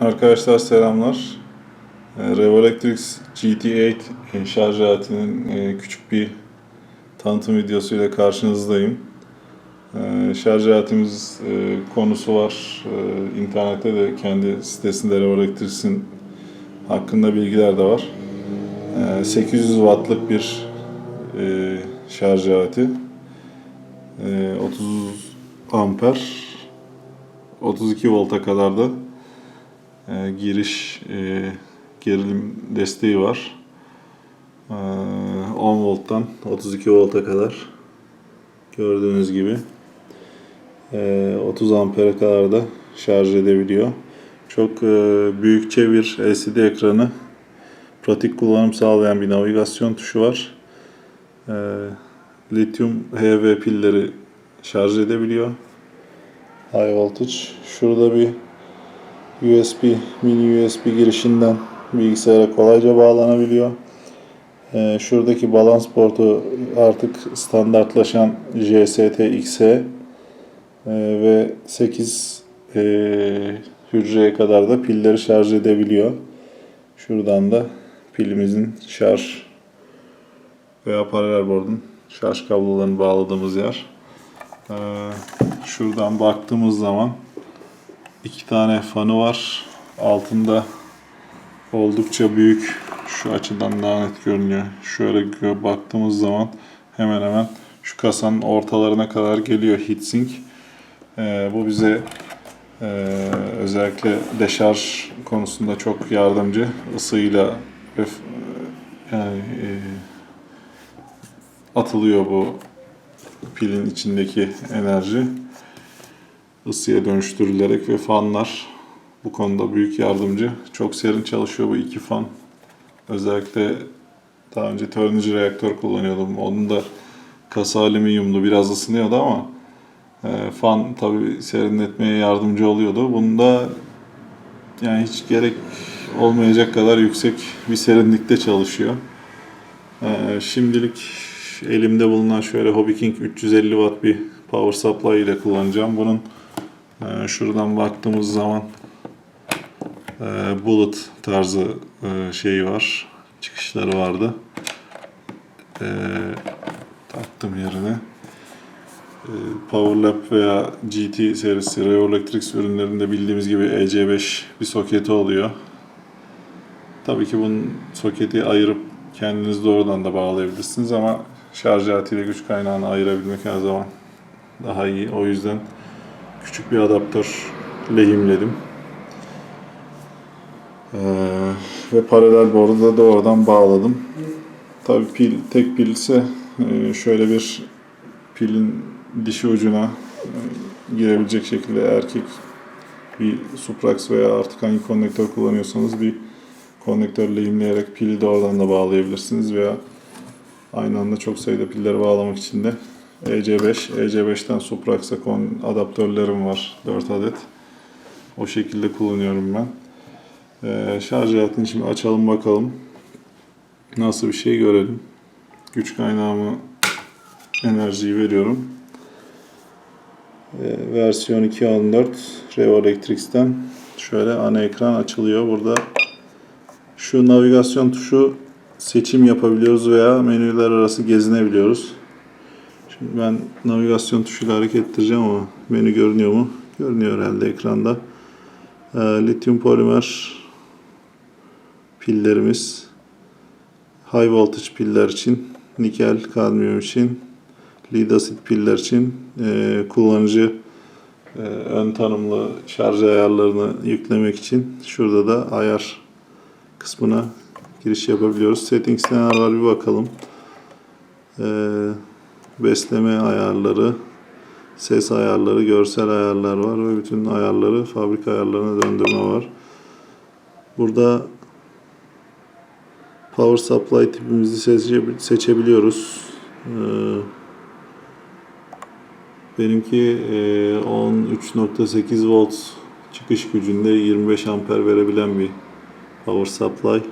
Arkadaşlar selamlar. Ee, Revolectrix GT8 e, şarj aletinin e, küçük bir tanıtım videosuyla karşınızdayım. Ee, Şarj aletimiz e, konusu var. Ee, İnternette de kendi sitesinde Revolectrix'in hakkında bilgiler de var. Ee, 800 wattlık bir şarj aleti. Ee, 30 amper 32 volta kadar da e, giriş e, gerilim desteği var. E, 10 volttan 32 volta kadar gördüğünüz gibi e, 30 ampere kadar da şarj edebiliyor. Çok e, büyükçe bir LCD ekranı, pratik kullanım sağlayan bir navigasyon tuşu var. E, lityum HV pilleri şarj edebiliyor. High voltage. Şurada bir USB, mini USB girişinden bilgisayara kolayca bağlanabiliyor. Ee, şuradaki balans portu artık standartlaşan JST-XE ee, ve 8 ee, hücreye kadar da pilleri şarj edebiliyor. Şuradan da pilimizin şarj veya paralel board'un şarj kablolarını bağladığımız yer. Ee, şuradan baktığımız zaman iki tane fanı var. Altında oldukça büyük şu açıdan daha net görünüyor. Şöyle baktığımız zaman hemen hemen şu kasanın ortalarına kadar geliyor heatsink. Ee, bu bize e, özellikle deşarj konusunda çok yardımcı. Isıyla ve yani e, atılıyor bu pilin içindeki enerji ısıya dönüştürülerek ve fanlar bu konuda büyük yardımcı. Çok serin çalışıyor bu iki fan. Özellikle daha önce törnücü reaktör kullanıyordum. Onun da kasa alüminyumlu biraz ısınıyordu ama e, fan tabi serinletmeye yardımcı oluyordu. Bunda yani hiç gerek olmayacak kadar yüksek bir serinlikte çalışıyor. E, şimdilik elimde bulunan şöyle Hobby King 350 watt bir power supply ile kullanacağım. Bunun ee, şuradan baktığımız zaman e, bullet tarzı e, şeyi var. Çıkışları vardı. E, taktım yerine. E, Powerlab veya GT serisi Revolectrix ürünlerinde bildiğimiz gibi EC5 bir soketi oluyor. Tabii ki bunun soketi ayırıp kendiniz doğrudan da bağlayabilirsiniz ama şarj aletiyle güç kaynağını ayırabilmek her zaman daha iyi. O yüzden küçük bir adaptör lehimledim. Ee, ve paralel board'u da doğrudan bağladım. Tabii pil tek pil ise e, şöyle bir pilin dişi ucuna e, girebilecek şekilde erkek bir Suprax veya artık hangi konnektör kullanıyorsanız bir konnektör lehimleyerek pili de oradan da bağlayabilirsiniz veya aynı anda çok sayıda pilleri bağlamak için de EC5, EC5'ten Suprax'a kon adaptörlerim var 4 adet. O şekilde kullanıyorum ben. Ee, şarj aletini şimdi açalım bakalım. Nasıl bir şey görelim. Güç kaynağımı enerjiyi veriyorum. Ee, versiyon 2.14 Revolectrix'ten şöyle ana ekran açılıyor. Burada şu navigasyon tuşu seçim yapabiliyoruz veya menüler arası gezinebiliyoruz. Ben navigasyon tuşuyla hareket ettireceğim ama menü görünüyor mu? Görünüyor herhalde ekranda. Ee, lityum polimer pillerimiz. High voltage piller için, nikel kadmiyum için, lead acid piller için e, kullanıcı e, ön tanımlı şarj ayarlarını yüklemek için şurada da ayar kısmına giriş yapabiliyoruz. Settings neler var bir bakalım. Eee besleme ayarları, ses ayarları, görsel ayarlar var ve bütün ayarları fabrika ayarlarına döndürme var. Burada power supply tipimizi seçe- seçebiliyoruz. Ee, benimki e, 13.8 volt çıkış gücünde 25 amper verebilen bir power supply.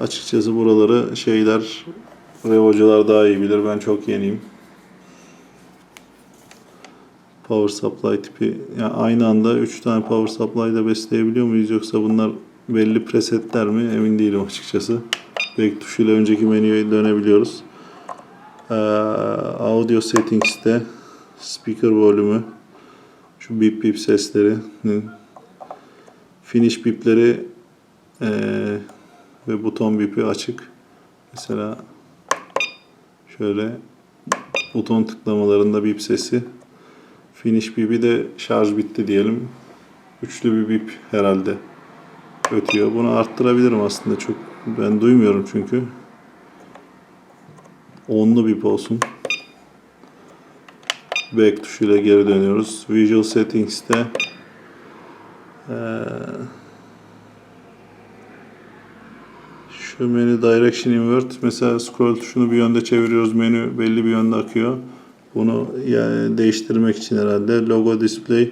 Açıkçası buraları şeyler Revocular daha iyi bilir. Ben çok yeniyim. power supply tipi. Yani aynı anda 3 tane power supply da besleyebiliyor muyuz yoksa bunlar belli presetler mi emin değilim açıkçası. Back tuşuyla önceki menüye dönebiliyoruz. Ee, audio settings'te speaker volümü şu bip bip sesleri finish bipleri eee, ve buton bipi açık. Mesela şöyle buton tıklamalarında bip sesi. Finish bipi de şarj bitti diyelim. Üçlü bir bip herhalde ötüyor. Bunu arttırabilirim aslında çok. Ben duymuyorum çünkü. Onlu bip olsun. Back tuşuyla geri dönüyoruz. Visual Settings'te eee, şu menü Direction Invert mesela scroll tuşunu bir yönde çeviriyoruz menü belli bir yönde akıyor. Bunu yani değiştirmek için herhalde logo display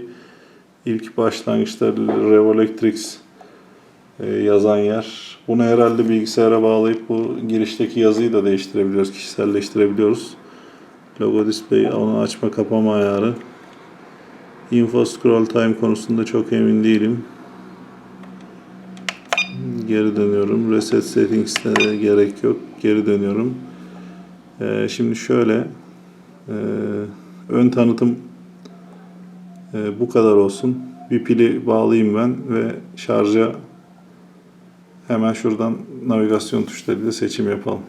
ilk başlangıçta Revolectrix e, yazan yer. Bunu herhalde bilgisayara bağlayıp bu girişteki yazıyı da değiştirebiliyoruz, kişiselleştirebiliyoruz. Logo display onu açma kapama ayarı. Info scroll time konusunda çok emin değilim. Geri dönüyorum. Reset settings'te de gerek yok. Geri dönüyorum. Ee, şimdi şöyle ee, ön tanıtım ee, bu kadar olsun. Bir pili bağlayayım ben ve şarja hemen şuradan navigasyon tuşlarıyla seçim yapalım.